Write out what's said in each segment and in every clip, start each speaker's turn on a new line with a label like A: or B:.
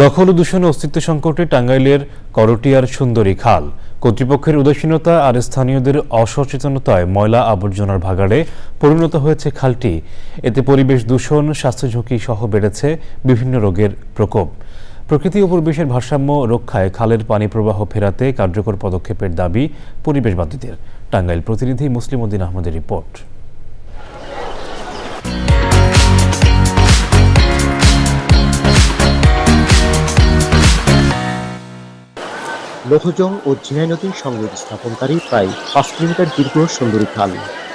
A: দখল ও দূষণে অস্তিত্ব সংকটে টাঙ্গাইলের করটিয়ার সুন্দরী খাল। কর্তৃপক্ষের উদাসীনতা আর স্থানীয়দের অসচেতনতায় ময়লা আবর্জনার ভাগাড়ে পরিণত হয়েছে খালটি। এতে পরিবেশ দূষণ, স্বাস্থ্য ঝুঁকি সহ বেড়েছে বিভিন্ন রোগের প্রকোপ। প্রকৃতি ও পরিবেশের ভারসাম্য রক্ষায় খালের পানি প্রবাহ ফেরাতে কার্যকর পদক্ষেপের দাবি পরিবেশবাদীদের টাঙ্গাইল প্রতিনিধি মুসলিম উদ্দিন আহমদের রিপোর্ট।
B: লৌহজং ও ঝিনাই নদীর সংযোগ স্থাপনকারী প্রায় পাঁচ কিলোমিটার দীর্ঘ সুন্দরী খাল।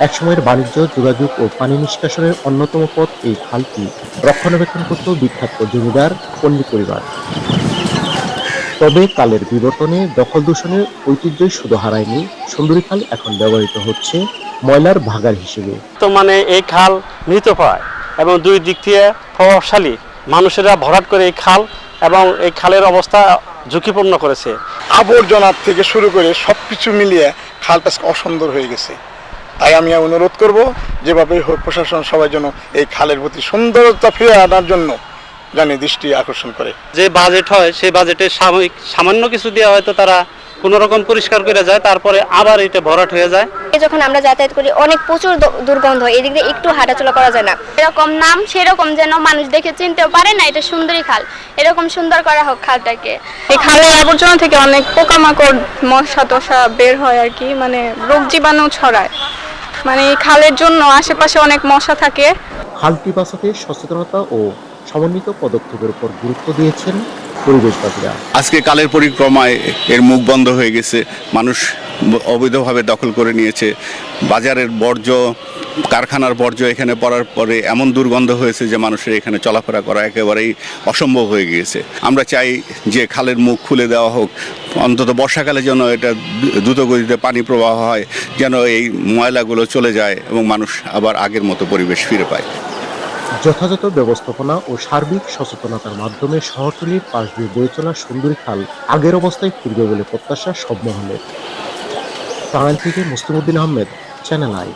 B: একসময়ের বাণিজ্য, যোগাযোগ ও পানি নিষ্কাশনের অন্যতম পথ এই খালটি রক্ষণাবেক্ষণ করত বিখ্যাত জমিদার, পল্লী পরিবার। তবে কালের বিবর্তনে দখল দূষণের ঐতিহ্যই শুধু হারায়নি, সুন্দরী খাল এখন ব্যবহৃত হচ্ছে ময়লার ভাগার হিসেবে।
C: তো মানে এই খাল মৃতপ্রায় এবং দুই দিক থেকে প্রভাবশালী। মানুষেরা ভরাট করে এই খাল এবং এই খালের অবস্থা ঝুঁকিপূর্ণ করেছে।
D: আবর্জনার থেকে শুরু করে সব কিছু মিলিয়ে খালটা অসুন্দর হয়ে গেছে। তাই আমি অনুরোধ করব যেভাবে হোক প্রশাসন সবাই যেন এই খালের প্রতি সুন্দরতা ফিরে আনার জন্য জানি দৃষ্টি আকর্ষণ করে।
C: যে বাজেট হয় সেই বাজেটে সাময়িক সামান্য কিছু দেওয়া হয়তো তারা কোনো রকম পরিষ্কার করে যায় তারপরে আবার এটা ভরাট হয়ে যায়।
E: যখন আমরা যাতায়াত করি অনেক প্রচুর দুর্গন্ধ এদিক দিয়ে একটু হাঁটাচলা করা যায় না।
F: এরকম নাম সেরকম যেন মানুষ দেখে চিনতেও পারে না এটা সুন্দরী খাল। এরকম সুন্দর করা হোক খালটাকে।
G: এই খালের আবর্জনা থেকে অনেক পোকামাকড় মশা টশা বের হয় আর কি মানে রোগ জীবাণু ছড়ায়। মানে এই খালের জন্য আশেপাশে অনেক মশা থাকে।
B: খালটি বাঁচাতে সচেতনতা ও সমন্বিত পদক্ষেপের উপর গুরুত্ব দিয়েছেন পরিবেশবাদীরা
H: আজকে কালের পরিক্রমায় এর মুখ বন্ধ হয়ে গেছে, মানুষ অবৈধভাবে দখল করে নিয়েছে। বাজারের বর্জ্য, কারখানার বর্জ্য এখানে পড়ার পরে এমন দুর্গন্ধ হয়েছে যে মানুষের এখানে চলাফেরা করা একেবারেই অসম্ভব হয়ে গিয়েছে। আমরা চাই যে খালের মুখ খুলে দেওয়া হোক, অন্তত বর্ষাকালে যেন এটা দ্রুত গতিতে পানি প্রবাহ হয়, যেন এই ময়লাগুলো চলে যায় এবং মানুষ আবার আগের মতো পরিবেশ ফিরে পায়।
B: যথাযথ ব্যবস্থাপনা ও সার্বিক সচেতনতার মাধ্যমে শহরতলির পাশ দিয়ে বয়ে চলা সুন্দরী খাল আগের অবস্থায় ফিরবে বলে প্রত্যাশা সব মহলের। টাঙ্গাইল থেকে মুস্তিমুদ্দিন আহমেদ চ্যানেল আই